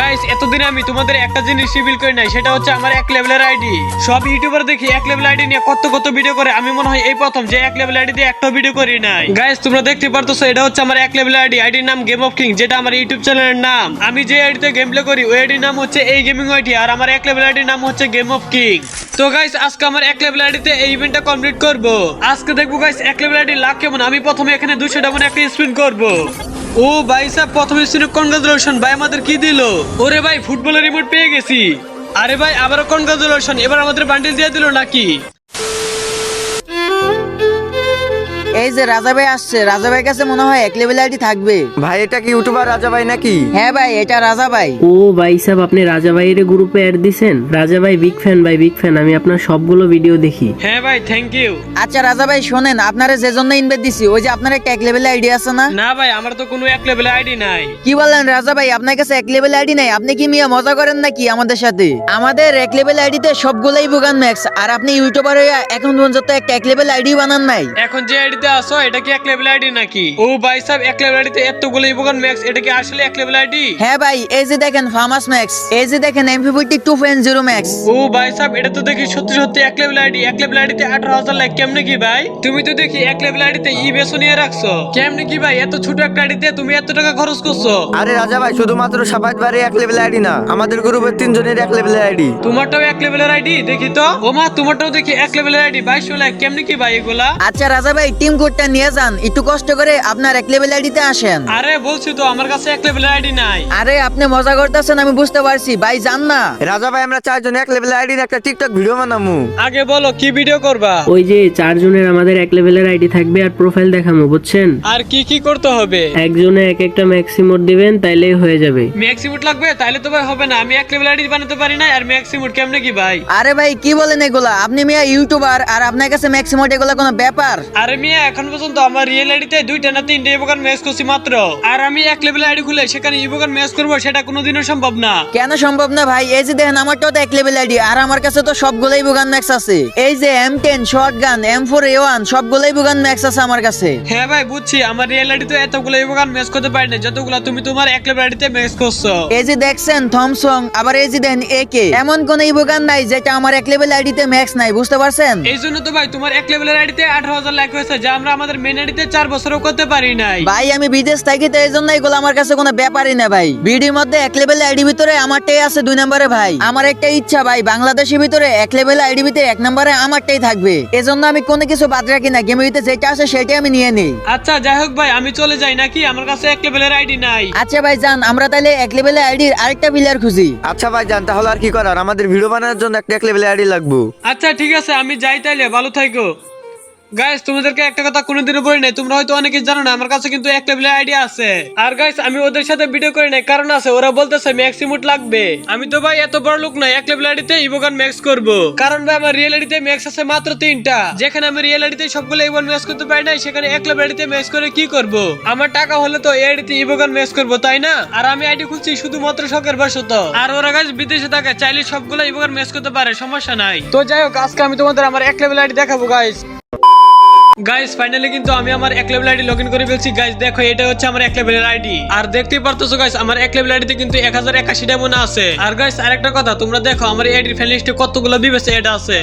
Guys এতদিন আমি তোমাদের একটা জিনিস রিভিল করি নাই, সেটা হচ্ছে আমার এক লেভেলের আইডি সব ইউটিউবার দেখি এক লেভেল আইডি নিয়ে কত কত ভিডিও করে, আমি মনে হয় এই প্রথম যে এক লেভেল আইডি দিয়ে একটা ভিডিও করি নাই। গাইস তোমরা দেখতে পারতেছো, এটা হচ্ছে আমার এক লেভেল আইডি আইডির নাম গেম অফ কিং যেটা আমার ইউটিউব চ্যানেলের নাম। আমি যে আইডিতে গেম প্লে করি, ওই আইডির নাম হচ্ছে এই গেমিং আইডি আর আমার এক লেভেল আইডির নাম হচ্ছে গেম অফ কিং তো গাইস আজকে আমার এক লেভেল আইডিতে এই ইভেন্টটা কমপ্লিট করব। আজকে দেখব গাইস এক লেভেল আইডি লাখ কেমন? আমি প্রথমে এখানে দুশো ডাবল একটা স্পিন করব। ও ভাই সাহেব, প্রথম স্ত্রী কনগ্রাচুলেশন ভাই, আমাদের কি দিল? ওরে ভাই ফুটবলের রিমোট পেয়ে গেছি। আরে ভাই, আবারও কনগ্রাচুলেশন এবার আমাদের বান্ডিল দিয়ে দিল নাকি? এই যে রাজা ভাই আসছে রাজা ভাই কাছে মনে হয় এক লেভেল আইডি থাকবে। ভাই এটা কি ইউটিউবার রাজা ভাই নাকি? হ্যাঁ ভাই এটা রাজা ভাই। ও ভাই সাহেব আপনি রাজা ভাইয়ের গ্রুপে অ্যাড দিছেন? রাজা ভাই বিগ ফ্যান ভাই বিগ ফ্যান আমি আপনার সবগুলো ভিডিও দেখি। হ্যাঁ ভাই থ্যাংক ইউ আচ্ছা রাজা ভাই শোনেন আপনারা যে জন্য ইনভাইট দিছি ওই যে আপনার একটা এক লেভেল আইডি আছে না? না ভাই আমার তো কোনো এক লেভেল আইডি নাই। কি বলেন রাজা ভাই আপনার কাছে এক লেভেল আইডি নাই? আপনি কি মিয়া মজা করেন নাকি আমাদের সাথে? আমাদের এক লেভেল আইডিতে সবগুলাই বুগান ম্যাক্স আর আপনি ইউটিউবার হয়ে এখন পর্যন্ত একটা এক লেভেল আইডি বানান নাই। এখন যে আইডিতে আসো এটা কি এক লেভেল আইডি নাকি ও ভাই সাহেব এক লেভেল আইডিতে এতগুলো ম্যাক্স এটা কি আসলে এক লেভেল আইডি হ্যাঁ ভাই এই যে দেখেন ফার্মাস ম্যাক্স এই যে দেখেন MP two point zero max ও ভাই সাহেব এটা তো দেখি সত্যি সত্যি এক লেভেল আইডি এক লেভেল আইডিতে আঠারো হাজার লাইক কেমনে কি ভাই তুমি তো দেখি এক লেভেল আইডিতে ই বেসো নিয়ে রাখছো কেমনে কি ভাই এত ছোট একটা আইডিতে তুমি এত টাকা খরচ করছ আরে রাজা ভাই শুধুমাত্র সাবাত বাড়ি এক লেভেল আইডি না আমাদের গ্রুপের তিনজনের এক লেভেল আইডি তোমারটাও এক লেভেলের আইডি দেখি তো ও মা তোমারটাও দেখি এক লেভেলের আইডি বাইশশো লাইক কেমনে কি ভাই এগুলা আচ্ছা রাজা ভাই টিম কোডটা নিয়ে যান একটু কষ্ট করে আপনার এক লেভেল আইডিতে আসেন। আরে বলছি তো আমার কাছে এক লেভেলের আইডি নাই। আরে আপনি মজা করতেছেন আমি বুঝতে পারছি। ভাই যান না। রাজা ভাই আমরা চারজন এক লেভেল আইডির একটা টিকটক ভিডিও বানামু। আগে বলো কি ভিডিও করবা? ওই যে চারজনের আমাদের এক লেভেলের আইডি থাকবে আর প্রোফাইল দেখামো বুঝছেন? আর কি কি করতে হবে? একজনে এক একটা ম্যাক্সিমোড দিবেন তাইলেই হয়ে যাবে। ম্যাক্সিমুট লাগবে? তাহলে তো ভাই হবে না আমি এক লেভেল আইডি বানাতে পারি না আর ম্যাক্সিমুট কেমনে কি ভাই? আরে ভাই কি বলেন এগুলা? আপনি মিয়া ইউটিউবার আর আপনার কাছে ম্যাক্সিমাম এগুলা কোনো ব্যাপার? আরে মিয়া এখন পর্যন্ত আমার রিয়েল আইডিতে দুইটা না তিনটে ইবোগান ম্যাচ করছি মাত্র। আর আমি এক লেভেল আইডি খুলে সেখানে ইবোগান ম্যাচ করব সেটা কোনোদিনও সম্ভব না। কেন সম্ভব না ভাই? এই যে দেখেন আমারটাও তো এক লেভেল আইডি আর আমার কাছে তো সবগুলাই বুগান ম্যাক্স আছে। এই যে M ten short gun M four A one সবগুলাই বুগান ম্যাক্স আছে আমার কাছে। হ্যাঁ ভাই বুঝছি। আমার রিয়েল আইডিতে এতগুলো ইবোগান ম্যাচ করতে পারি না যতগুলো তুমি তোমার এক লেভেল আইডিতে ম্যাচ করছ। এই যে দেখছেন থমসং আবার এই যে দেখেন একে এমন কোন বুগান নাই যেটা আমার এক লেভেল আইডিতে ম্যাক্স নাই বুঝতে পারছেন? এই জন্য তো ভাই তোমার এক লেভেলের আইডিতে আঠারো হাজার লাইক হয়েছে যা আমরা আমাদের মেন চার বছরও করতে পারি নাই। ভাই আমি বিদেশ থাকি তো এই জন্য এগুলো আমার কাছে কোনো ব্যাপারই না ভাই। বিডির মধ্যে এক লেভেল আইডি ভিতরে আমারটাই আছে দুই নম্বরে ভাই। আমার একটা ইচ্ছা ভাই বাংলাদেশের ভিতরে এক লেভেল আইডি ভিতরে এক নম্বরে আমারটাই থাকবে। এজন্য আমি কোনো কিছু বাদ রাখি না গেমের ভিতরে যেটা আছে সেটাই আমি নিয়ে নিই। আচ্ছা যাই হোক ভাই আমি চলে যাই নাকি? আমার কাছে এক লেভেলের আইডি নাই। আচ্ছা ভাই যান আমরা তাহলে এক লেভেলের আইডির আরেকটা প্লেয়ার খুঁজি। আচ্ছা ভাই জান তাহলে আর কি করার? আমাদের ভিডিও বানানোর জন্য একটা এক লেভেল আইডি লাগবো। আচ্ছা ঠিক আছে আমি যাই তাইলে ভালো থাকো গাইস তোমাদেরকে একটা কথা কোনোদিনও বলি নাই। তোমরা হয়তো অনেকে জানো না, আমার কাছে কিন্তু এক লেভেলের আইডিয়া আছে। আর গাইস আমি ওদের সাথে ভিডিও করি নাই, কারণ আছে, ওরা বলতেছে ম্যাক্সিমুট লাগবে। আমি তো ভাই এত বড় লোক নাই, এক লেভেল আইডিতে ইভোগান ম্যাক্স করব। কারণ ভাই, আমার রিয়েল আইডিতে ম্যাক্স আছে মাত্র তিনটা। যেখানে আমি রিয়েল আইডিতে সবগুলো ইভোগান ম্যাক্স করতে পারি নাই, সেখানে এক লেভেল আইডিতে ম্যাক্স করে কি করব? আমার টাকা হলে তো এই আইডিতে ইভোগান ম্যাক্স করব, তাই না? আর আমি আইডি খুঁজছি শুধুমাত্র শখের বশত। আর ওরা গাছ বিদেশে থাকে, চাইলে সবগুলো ইভোগান ম্যাক্স করতে পারে, সমস্যা নাই। তো যাই হোক, আজকে আমি তোমাদের আমার এক লেভেল আইডি দেখাবো গাইস গাইস ফাইনালি কিন্তু আমি আমার এক লেভেল আইডি লগইন করে ফেলছি। গাইস দেখো, এটা হচ্ছে আমার এক লেভেলের আইডি আর দেখতে পারতেছো গাইস আমার এক লেভেল আইডিতে কিন্তু এক হাজার আছে। আর গাইস আরেকটা কথা, তোমরা দেখো, আমার এই আইডির ফ্যান লিস্টে কতগুলো বিবেচে এটা আছে।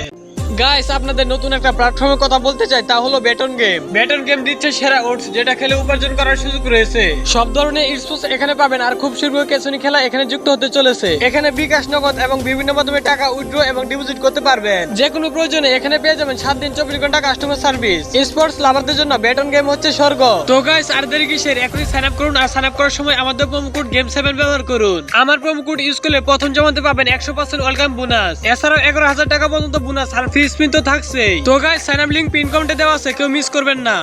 গাইস আপনাদের নতুন একটা প্ল্যাটফর্মের কথা বলতে চাই তা হলো বেটন গেম বেটন গেম দিচ্ছে সেরা ওটস যেটা খেলে উপার্জন করার সুযোগ রয়েছে। সব ধরনের স্পোর্টস এখানে পাবেন আর খুব শীঘ্রই কেসনি খেলা এখানে যুক্ত হতে চলেছে। এখানে বিকাশ নগদ এবং বিভিন্ন মাধ্যমে টাকা উইথড্র এবং ডিপোজিট করতে পারবেন। যে কোনো প্রয়োজনে এখানে পেয়ে যাবেন সাত দিন চব্বিশ ঘণ্টা কাস্টমার সার্ভিস স্পোর্টস লাভারদের জন্য বেটন গেম হচ্ছে স্বর্গ। তো গাইস আর দেরি কিসের? এখনই সাইন আপ করুন আর সাইন আপ করার সময় আমাদের প্রোমো কোড গেম সেভেন ব্যবহার করুন। আমার প্রোমো কোড ইউজ করলে প্রথম জমাতে পাবেন একশো পার্সেন্ট ওয়েলকাম বোনাস এছাড়াও এগারো হাজার টাকা পর্যন্ত বোনাস আর ফ্রি স্পিন তো থাকছেই। তো guys sign up link pin কমেন্টে দেওয়া আছে, কেউ মিস করবেন না।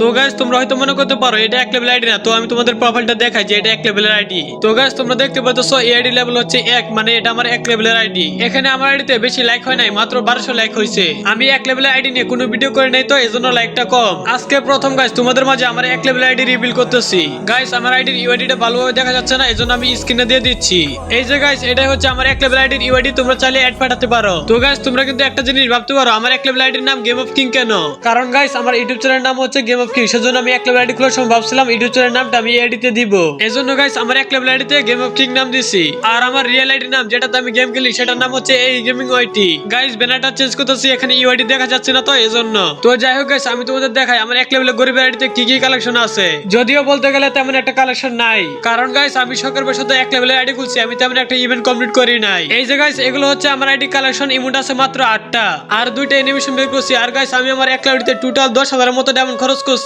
তো গাইস তোমরা হয়তো মনে করতে পারো, এটা এক লেভেল আইডি না। তো আমি তোমাদের প্রোফাইলটা দেখাই যে এটা এক লেভেলের আইডি তো গাইস তোমরা দেখতে পাচ্ছ এই আইডি লেভেল হচ্ছে এক মানে এটা আমার এক লেভেলের আইডি এখানে আমার আইডিতে বেশি লাইক হয় নাই, মাত্র বারোশো লাইক হয়েছে। আমি এক লেভেলের আইডি নিয়ে কোনো ভিডিও করে নাই, তো এজন্য লাইকটা কম। আজকে প্রথম গাইস তোমাদের মাঝে আমার এক লেভেল আইডি রিভিল করতেছি। গাইস আমার আইডির ইউআইডিটা ভালোভাবে দেখা যাচ্ছে না, এজন্য আমি স্ক্রিনে দিয়ে দিচ্ছি। এই যে গাইস এটাই হচ্ছে আমার এক লেভেল আইডির ইউআইডি তোমরা চাইলে অ্যাড পাঠাতে পারো। তো গাইস তোমরা কিন্তু একটা জিনিস ভাবতে পারো, আমার এক লেভেল আইডির নাম গেম অফ কিং কেন? কারণ গাইস আমার ইউটিউব চ্যানেলের নাম হচ্ছে গেম অফ কিং সেজন্য আমি এক লেভেল আইডি খোলার সময় ভাবছিলাম ইউটিউব চ্যানেল নামটা আমি এডিতে দিব। এজন্য গাইস আমার এক লেভেল আইডিতে গেম অফ কিং নাম দিছি। আর আমার রিয়েল আইডি নাম, যেটাতে আমি গেম খেলি, সেটার নাম হচ্ছে এই গেমিং ওয়াইটি গাইস ব্যানারটা চেঞ্জ করতেছি, এখানে ইউআইডি দেখা যাচ্ছে না তো, এজন্য। তো যাই হোক গাইস আমি তোমাদের দেখাই, আমার এক লেভেলের গরিবের আইডিতে কি কি কালেকশন আছে। যদিও বলতে গেলে তেমন একটা কালেকশন নাই। কারণ গাইস আমি সকার বসে এক লেভেলের আইডি খুলছি, আমি তেমন একটা ইভেন্ট কমপ্লিট করি নাই। এই যে গাইস এগুলো হচ্ছে আমার আইডি কালেকশন ইমোট আছে মাত্র আটটা। আর দুইটা অ্যানিমেশন বের করছি। আর গাইস আমি আমার এক লেভেলিতে টোটাল দশ হাজারের মতো ডায়মন্ড খরচ করছি।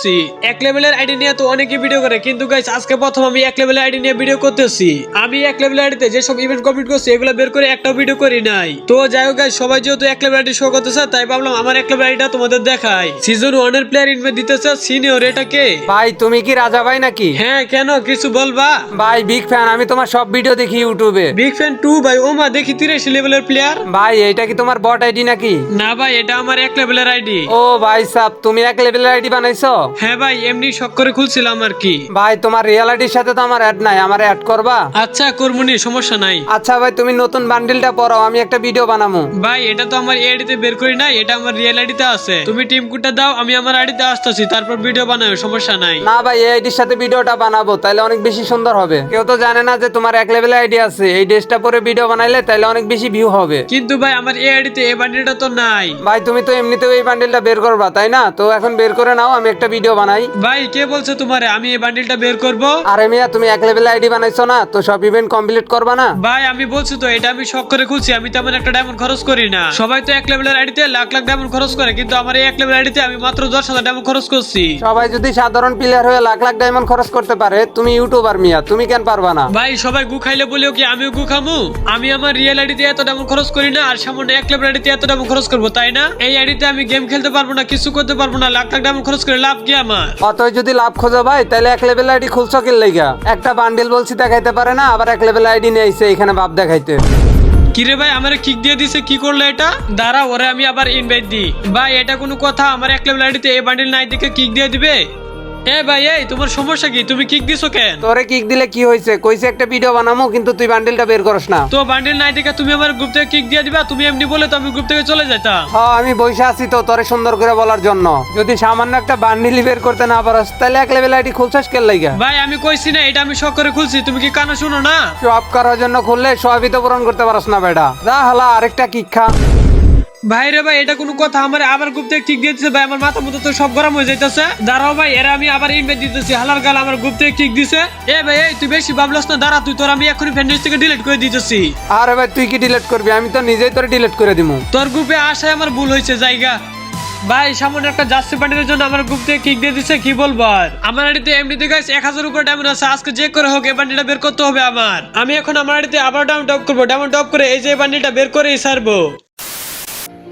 এক লেভেলের আইডি নিয়ে তো অনেকে ভিডিও করে কিন্তু গাইস আজকে প্রথম আমি এক লেভেলের আইডি নিয়ে ভিডিও করতেছি। আমি এক লেভেলের আইডিতে যেসব ইভেন্ট কমপ্লিট করছি এগুলো বের করে একটাও ভিডিও করি নাই। তো যাই হোক গাইস সবাই যেহেতু এক লেভেল আইডি শো করতেছে তাই ভাবলাম আমার এক লেভেল আইডিটা তোমাদের দেখাই। সিজন ওয়ানের প্লেয়ার ইনভাইট দিতেছে সিনিয়র এটা কে? ভাই তুমি কি রাজা ভাই নাকি? হ্যাঁ কেন? কিছু বলবা? ভাই বিগ ফ্যান আমি তোমার সব ভিডিও দেখি ইউটিউবে বিগ ফ্যান টু ভাই ও মা দেখি তিরাশি লেভেলের প্লেয়ার ভাই এটা কি তোমার বট আইডি নাকি? না ভাই এটা আমার এক লেভেলের আইডি ও ভাই সাব তুমি এক লেভেলের আইডি বানাইছো? হ্যাঁ ভাই এমনি শখ করে খুলছিলাম আর কি। ভাই তোমার রিয়েল আইডির সাথে তো আমার অ্যাড নাই আমার অ্যাড করবা? আচ্ছা কর্মনি সমস্যা নাই। আচ্ছা ভাই তুমি নতুন বান্ডিলটা পড়াও আমি একটা ভিডিও বানাবো ভাই এটা তো আমার এআইডিতে বের করি না এটা আমার রিয়েল আইডিতে আছে। তুমি টিম কোডটা দাও আমি আমার আইডিতে আসতেছি তারপর ভিডিও বানাও সমস্যা নাই। না ভাই এই আইডির সাথে ভিডিওটা বানাবো তাহলে অনেক বেশি সুন্দর হবে। কেউ তো জানে না যে তোমার এক লেভেলের আইডি আছে এই ড্রেসটা পরে ভিডিও বানাইলে তাহলে অনেক বেশি ভিউ হবে। কিন্তু ভাই আমার এআইডিতে এই বান্ডিলটা তো নাই। ভাই তুমি তো এমনিতেও এই বান্ডিলটা বের করবা তাই না? তো এখন বের করে নাও আমি একটা ভিডিও বানাই। ভাই কে বলছে তোমারে? আমি এই বান্ডিলটা বের করব। আরে মিয়া তুমি এক লেভেলের আইডি বানাইছো না তো সব ইভেন্ট কমপ্লিট করবা না? ভাই আমি বলছি তো এটা আমি শখ করে খুলছি আমি তেমন একটা ডায়মন্ড খরচ করি না। সবাই তো এক লেভেলের আইডিতে লাখ লাখ ডায়মন্ড খরচ করে কিন্তু আমার এই এক লেভেল আইডিতে আমি মাত্র দশ হাজার ডায়মন্ড খরচ করছি। সবাই যদি সাধারণ প্লেয়ার হয়ে লাখ লাখ ডায়মন্ড খরচ করতে পারে তুমি ইউটিউবার মিয়া তুমি কেন পারবা না? ভাই সবাই গু খাইলে বলেও কি আমিও গু খামু? আমি আমার রিয়েল আইডিতে এত ডায়মন্ড খরচ করি না আর সামনে এক লেভেল আইডিতে এত ডায়মন্ড খরচ করব তাই না? এই আইডিতে আমি গেম খেলতে পারব না কিছু করতে পারব না লাখ লাখ ডায়মন্ড খরচ করে লাভ কি আমার? অতই যদি লাভ খোঁজো ভাই তাহলে এক লেভেল আইডি খুলছো কি লাইগা একটা বান্ডেল বলছি দেখাইতে পারে না আবার এক লেভেল আইডি নিয়ে আইছে এখানে ভাব দেখাইতে। কিরে ভাই আমার কিক দিয়ে দিছে কি করল এটা? দাঁড়া ওরে আমি আবার ইনভাইট দিই। ভাই এটা কোনো কথা আমার এক লেভেল আইডিতে এই বান্ডিল নাই দিকে কিক দিয়ে দিবে? এ ভাই এই তোমার সমস্যা কি? তুমি কিক দিছো কেন? তোরে কিক দিলে কি হয়েছে? কইছে একটা ভিডিও বানামো কিন্তু তুই বান্ডেলটা বের করস না। তো বান্ডিল নাই দিকে তুমি আমার গ্রুপ থেকে কিক দিয়ে দিবা তুমি এমনি বলে তো আমি গ্রুপ থেকে চলে যেতাম হ আমি বসে আছি তো তোরে সুন্দর করে বলার জন্য। যদি সামান্য একটা বান্ডিল বের করতে না পারস তাহলে এক লেভেল আইডি খুলছস কেন লাইগা? ভাই আমি কইছি না এটা আমি শখ করে খুলছি। তুমি কি কানে শুনো না? সব করার জন্য খুললে সবই তো পূরণ করতে পারস না বেটা। যা হালা আরেকটা কিক খা। ভাই রে ভাই এটা কোনো কথা আমার আবার গ্রুপ থেকে কিক দিতেছে ভাই আমার মাথা মতো তো সব গরম হয়ে যাইতেছে। দাঁড়াও ভাই এরা আমি আবার ইনভাইট দিতেছি হালার গাল আমার গ্রুপ থেকে কিক দিছে। এ ভাই এই তুই বেশি ভাবলাস না দাঁড়া তুই তোর আমি এখনই ফ্রেন্ড থেকে ডিলিট করে দিতেছি। আরে ভাই তুই কি ডিলিট করবি? আমি তো নিজেই তোরে ডিলিট করে দিমু। তোর গ্রুপে আসায় আমার ভুল হয়েছে জায়গা। ভাই সামনে একটা জার্সি প্যান্টের জন্য আমার গ্রুপ থেকে কিক দিয়ে দিছে কি বলব আর? আমার আড়িতে এমনিতে গাইস এক হাজার উপর ডায়মন্ড আছে আজকে যে করে হোক এই বান্ডিলটা বের করতে হবে আমার। আমি এখন আমার আড়িতে আবার ডাউন টপ করব ডাউন টপ করে এই যে বান্ডিলটা বের করেই সারবো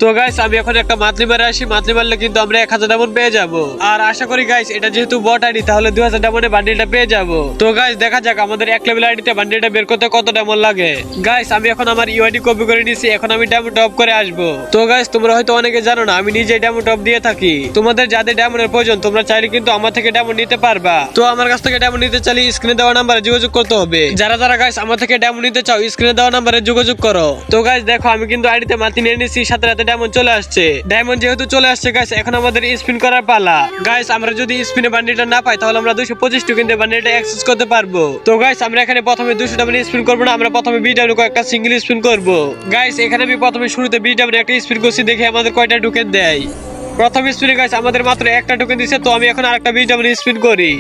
তো গাইস আমি এখন একটা মাতলি মারে আসি। মাতলি মারলে কিন্তু আমরা এক হাজার ডায়মন্ড পেয়ে যাব। আর আশা করি গাইস এটা যেহেতু বট আইডি, তাহলে দুই হাজার ডায়মন্ডে বান্ডিলটা পেয়ে যাব। তো গাইস দেখা যাক আমাদের এক লেভেল আইডিতে বান্ডিলটা বের করতে কত ডায়মন্ড লাগে। গাইস আমি এখন আমার ইউআইডি কপি করে নিছি, এখন আমি ডায়মন্ড টপ করে আসব। তো গাইস তোমরা হয়তো অনেকে জানো না, আমি নিজে ডায়মন্ড টপ দিয়ে থাকি। তোমাদের যাদের ডায়মন্ডের প্রয়োজন, তোমরা চাইলে কিন্তু আমার থেকে ডায়মন্ড নিতে পারবা। তো আমার কাছ থেকে ডায়মন্ড নিতে চাইলে স্ক্রিনে দেওয়া নাম্বারে যোগাযোগ করতে হবে। যারা যারা গাইস আমার থেকে ডায়মন্ড নিতে চাও স্ক্রিনে দেওয়া নাম্বারে যোগাযোগ করো। তো গাইস দেখো, আমি কিন্তু আইডিতে মাতি নিয়ে নিছি, সাথে রাতে ডায়মন্ড চলে আসছে। ডায়মন্ড যেহেতু চলে আসছে গাইস এখন আমাদের স্পিন করার পালা। গাইস আমরা যদি স্পিনে বান্ডিলটা না পাই, তাহলে আমরা দুশো পঁচিশ টোকেন দিয়ে বান্ডিলটা অ্যাক্সেস করতে পারব। তো গাইস আমরা এখানে প্রথমে দুশো ডাবল স্পিন করব না, আমরা প্রথমে বি ডাবল কয়েকটা সিঙ্গেল স্পিন করব। গাইস এখানে আমি প্রথমে শুরুতে বি ডাবল একটা স্পিন করছি, দেখে আমাদের কয়টা টোকেন দেয়। প্রথম স্পিনে গাইস আমাদের মাত্র একটা টোকেন দিছে, তো আমি এখন আরেকটা বি ডাবল স্পিন করি।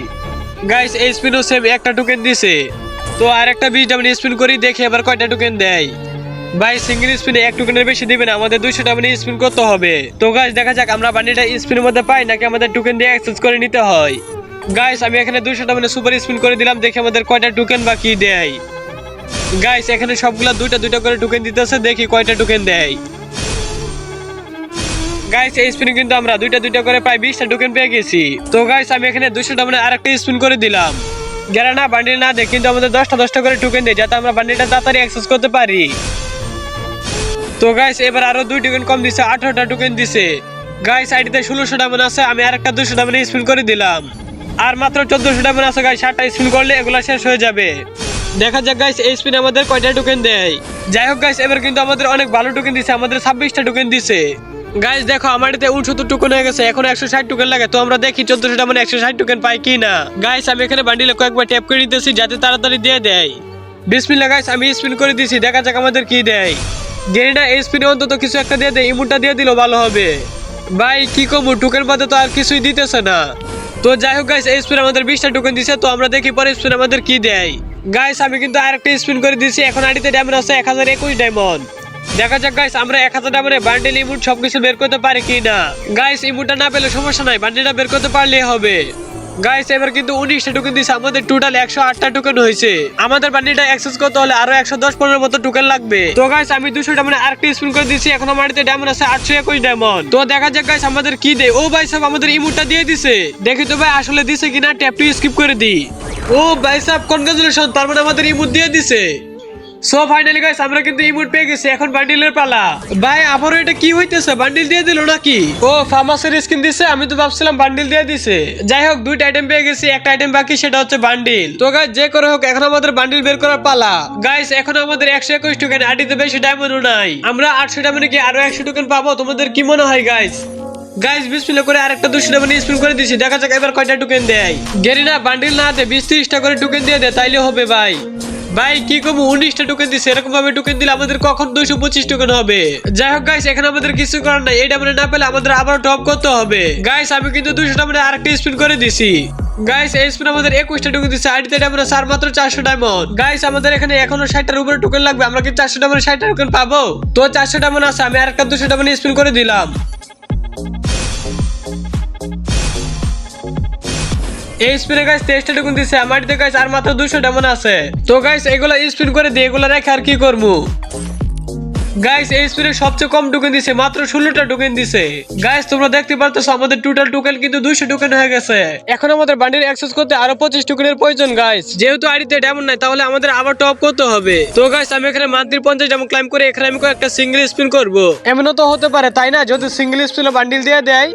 গাইস এই স্পিনও সেম একটা টোকেন দিছে। তো আর একটা বি ডাবল স্পিন করি, দেখে এবার কয়টা টোকেন দেয়। ভাই সিঙ্গেল স্পিনে এক টোকেনের বেশি দিবে না আমাদের দুইশো টাকা স্পিন করতে হবে। তো গাইস দেখা যাক আমরা বান্ডিটা স্পিনের মধ্যে পাই নাকি আমাদের টোকেন দিয়ে এক্সচেঞ্জ করে নিতে হয়। গাইস আমি এখানে দুইশো টাকা সুপার স্পিন করে দিলাম, দেখে আমাদের কয়টা টোকেন বাকি দেয়। গাইস এখানে সবগুলা দুইটা দুইটা করে টোকেন দিতেছে, দেখি কয়টা টোকেন দেয়। গাইস এই স্পিনে কিন্তু আমরা দুইটা দুইটা করে প্রায় বিশটা টোকেন পেয়ে গেছি। তো গাইস আমি এখানে দুইশো টাকা আরেকটা স্পিন করে দিলাম। যারা না বান্ডিল না দেয়, কিন্তু আমাদের দশটা দশটা করে টোকেন দেয়, যাতে আমরা বান্ডিলটা তাড়াতাড়ি অ্যাক্সেস করতে পারি। তো গাইস এবার আরও দুই টোকেন কম দিছে, আঠারোটা টোকেন দিছে। গাইস আইডিতে ষোলোশো ডায়মন্ড আছে, আমি আর একটা দুশো ডায়মন্ড স্পিন করে দিলাম। আর মাত্র চোদ্দশো ডায়মন্ড আছে গাইস ষাটটা স্পিন করলে এগুলা শেষ হয়ে যাবে। দেখা যাক গাইস এই স্পিন আমাদের কয়টা টোকেন দেয়। যাই হোক গাইস এবার কিন্তু আমাদের অনেক ভালো টোকেন দিছে, আমাদের ছাব্বিশটা টোকেন দিছে। গাইস দেখো, আমার এতে উনসত্তর টোকেন হয়ে গেছে, এখন একশো ষাট টোকেন লাগে, তো আমরা দেখি চোদ্দশো মানে একশো ষাট টোকেন পাই কি না গাইস আমি এখানে বান্ডিলে কয়েকবার ট্যাপ করে নিতেছি, যাতে তাড়াতাড়ি দিয়ে দেয়। বিশ বিসমিল্লা গাইস আমি স্পিন করে দিছি, দেখা যাক আমাদের কি দেয়। গেরিনা স্পিনে অন্তত কিছু একটা দিয়ে দেয় ইমুনটা দিয়ে দিলেও ভালো হবে। ভাই, কি কমু টোকেন মধ্যে তো আর কিছুই দিতেছে না। তো যাই হোক গাইস এই স্পিন আমাদের বিশটা টোকেন দিছে, তো আমরা দেখি পরে স্পিন আমাদের কি দেয়। গাইস আমি কিন্তু আরেকটা স্পিন করে দিছি, এখন আড়িতে ডায়মন্ড আছে, এক হাজার একুশ ডায়মন্ড দেখা যাক গাইস আমরা এক হাজার ডায়মন্ডে বান্ডেল ইমুট সবকিছু বের করতে পারি কি না গাইস ইমুটটা না পেলে সমস্যা নাই বান্ডেলটা বের করতে পারলেই হবে। গাইস এবার কিন্তু উনিশটা টোকেন দিছে, আমাদের টোটাল একশো আটটা টোকেন হয়েছে। আমাদের বান্ডিলটা অ্যাক্সেস করতে হলে আরও একশো দশ পনেরো মতো টোকেন লাগবে। তো গাইস আমি দুশো ডায়মন্ড আরেকটা স্পিন করে দিচ্ছি এখন আমার ডায়মন্ড আছে আটশো একুশ ডায়মন্ড তো দেখা যাক গাইস আমাদের কি দেয়। ও ভাই সব আমাদের ইমুটটা দিয়ে দিছে। দেখি তো ভাই, আসলে দিছে কিনা ট্যাপ টু স্কিপ করে দি ও ভাই সাহেব কনগ্রাচুলেশন তার মানে আমাদের ইমুট দিয়ে দিছে। সো ফাইনালি গাইস আমরা কিন্তু ইমোট পেয়ে গেছি। এখন বান্ডিলের পালা। ভাই আবারও এটা কি হইতেছে? বান্ডিল দিয়ে দিল নাকি? ও ফার্মাসির স্কিন দিছে, আমি তো ভাবছিলাম বান্ডিল দিয়ে দিছে। যাই হোক, দুইটা আইটেম পেয়ে গেছি, একটা আইটেম বাকি, সেটা হচ্ছে বান্ডিল তো গাইস যে করে হোক, এখন আমাদের বান্ডিল বের করার পালা। গাইস এখন আমাদের একশো একুশ টোকেন আডিতে বেশি ডায়মন্ডও নাই। আমরা আটশো ডায়মন্ডে কি আরও একশো টোকেন পাবো? তোমাদের কি মনে হয় গাইস গাইস বিসমিল্লাহ করে আরেকটা দুশো ডায়মন্ড স্পিন করে দিছি। দেখা যাক, এবার কয়টা টোকেন দেয়। গেরিনা বান্ডিল না দে, বিশ ত্রিশটা করে টোকেন দিয়ে দে, তাইলে হবে, ভাই। ভাই, কি কম উনিশটা টোকেন দিছে এরকম ভাবে টোকেন দিলে আমাদের কখন দুইশো পঁচিশ টোকেন হবে? যাই হোক গাইস এখানে আমাদের কিছু করার নাই। এটা মানে না পেলে আমাদের আবার টপ করতে হবে। গাইস আমি কিন্তু দুইশোটা মানে আরেকটা স্পিন করে দিছি। গাইস এই স্পিন আমাদের একুশটা টোকেন দিচ্ছে আইডিতে আমরা সার মাত্র চারশো ডায়মন্ড গাইস আমাদের এখানে এখনও ষাটটার উপরে টোকেন লাগবে। আমরা কি চারশো ডায়মন্ড ষাটটা টোকেন পাবো? তো চারশো ডায়মন্ড আছে, আমি আরেকটা দুশো ডায়মন্ড স্পিন করে দিলাম। এই স্পিনে গাইস তেইশটা টুকুন দিছে, আমার গাইস আর মাত্র দুশো ডায়মন্ড আছে। তো গাইস এগুলো স্পিন করে দিয়ে এগুলো রেখে আর কি করব? গাইস এই স্পিনে সবচেয়ে কম টোকেন দিছে, মাত্র ষোলোটা টোকেন দিছে। গাইস তোমরা দেখতে পারতেছো, আমাদের টোটাল টোকেন কিন্তু দুইশো টোকেন হয়ে গেছে। এখন আমাদের বান্ডিল অ্যাক্সেস করতে আরও পঁচিশ টোকেনের প্রয়োজন গাইস যেহেতু আইডিতে ডায়মন্ড নাই, তাহলে আমাদের আবার টপ করতে হবে। তো গাইস আমি এখানে মান্থলি পঞ্চাশ ডায়মন্ড ক্লাইম করে, এখানে আমি একটা সিঙ্গেল স্পিন করব। এমনও তো হতে পারে, তাই না? যদি সিঙ্গেল স্পিনে বান্ডিল দিয়ে দেয়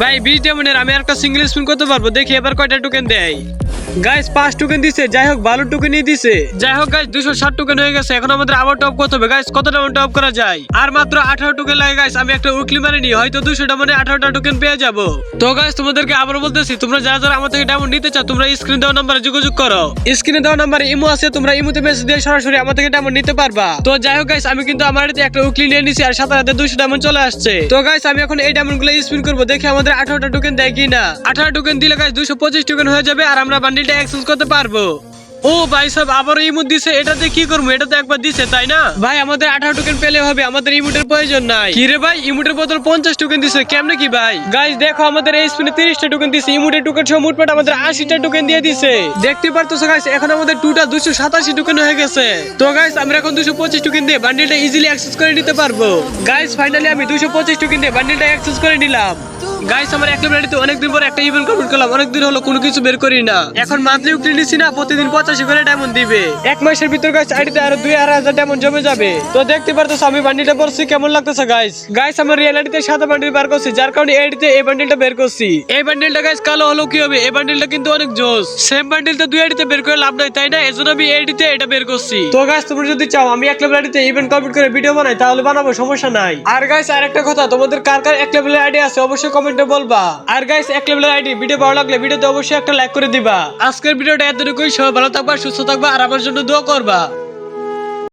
ভাই বিশ ডায়মন্ডের আমি একটা সিঙ্গেল স্পিন করতে পারব? দেখি এবার কয়টা টোকেন দেয়? গাইস পাঁচ টোকেন দিছে যাই হোক ভালো টোকেনই দিছে। যাই হোক গাইস দুশো ষাট টোকেন হয়ে গেছে এখন আমাদের আবার টপ করতে হবে। গাইস কত ডায়মন্ড টপ করা যায়? আর মাত্র আঠারো টোকেন লাগে গাইস আমি একটা উইকলি মারি নি হয়তো দুশো ডায়মন্ডে আঠারোটা টোকেন পেয়ে যাব। তো গাইস তোমাদেরকে আবার বলতেছি তোমরা যারা যারা আমার থেকে ডায়মন্ড নিতে চাও তোমরা স্ক্রিন দেওয়া নাম্বারে যোগাযোগ করো। স্ক্রিনে দেওয়া নাম্বারে ইমো আছে তোমরা ইমোতে মেসেজ দিয়ে সরাসরি আমার থেকে ডায়মন্ড নিতে পারবা। তো যাই হোক গাইস আমি কিন্তু আমার হাতে একটা উইকলি নিয়ে নিছি আর সাথে সাথে দুশো ডায়মন্ড চলে আসছে। তো গাইস আমি এখন এই ডায়মন্ডগুলো স্পিন করব দেখি আমাদের আঠারোটা টোকেন দেয় কি না আঠারো টোকেন দিলে গাইস দুশো পঁচিশ টোকেন হয়ে যাবে আর আমরা বান্ডিলটা এক্সচেঞ্জ করতে পারব। ও ভাই সব আবারও ইমোট দিছে এটাতে কি করব? এটা তো একবার দিছে তাই না? ভাই আমাদের আঠারো টোকেন পেলে হবে আমাদের ইমোটের প্রয়োজন নাই। কি রে ভাই ইমোটের বদল পঞ্চাশ টোকেন দিছে কেমনে কি ভাই? গাইস দেখো আমাদের এই স্পিনে তিরিশটা টোকেন দিছে ইমোটের টোকেন সহ মোটমাট আমাদের আশিটা টোকেন দিয়ে দিছে। দেখতে পারতেছো গাইস এখন আমাদের টোটাল দুশো সাতাশি টোকেন হয়ে গেছে। তো গাইস আমরা এখন দুশো পঁচিশ টোকেন দিয়ে বান্ডিলটা ইজিলি অ্যাক্সেস করে নিতে পারব। গাইস ফাইনালি আমি দুশো পঁচিশ টোকেন দিয়ে বান্ডিলটা অ্যাক্সেস করে নিলাম। গাইস আমার একটা লাইব্রেরিতে অনেকদিন পর একটা ইভেন্ট কমপ্লিট করলাম অনেকদিন হলো কোনো কিছু বের করি না। এখন মান্থলি উইকলি নিচ্ছি না প্রতিদিন পঁচাশি করে ডায়মন্ড দিবে। এক মাসের ভিতর আইডিতে আরও দুই আড়াই হাজার ডায়মন্ড জমে যাবে। তো দেখতে আমি বান্ডিলটা পড়ছি কেমন লাগতেছে গাইস গাইস আমার সাদা বান্ডিল বার করছি, যার কারণে এই বান্ডিলটা বের করছি। এই বান্ডিলটা গাইস কালো হলো কি হবে? এই বান্ডিলটা কিন্তু অনেক জোস। সেম দুই বের করে লাভ নাই, তাই না? এজন্য আমি এটা বের করছি। তো গাইস তোমরা যদি চাও, আমি এক লেভেল আইডিতে ইভেন্ট কমপ্লিট করে ভিডিও বানাই, তাহলে বানাবো, সমস্যা নাই। আর গাইস আর একটা কথা, তোমাদের কার কার এক লেভেলের আইডি আছে, অবশ্যই কমেন্টে বলবা। আর গাইস এক লেভেলের আইডি ভিডিও ভালো লাগলে ভিডিওতে অবশ্যই একটা লাইক করে দিবা। আজকের ভিডিওটা এতটুকুই, সবাই ভালো থাকবা সুস্থ থাকবা আর আমার জন্য দোয়া করবা।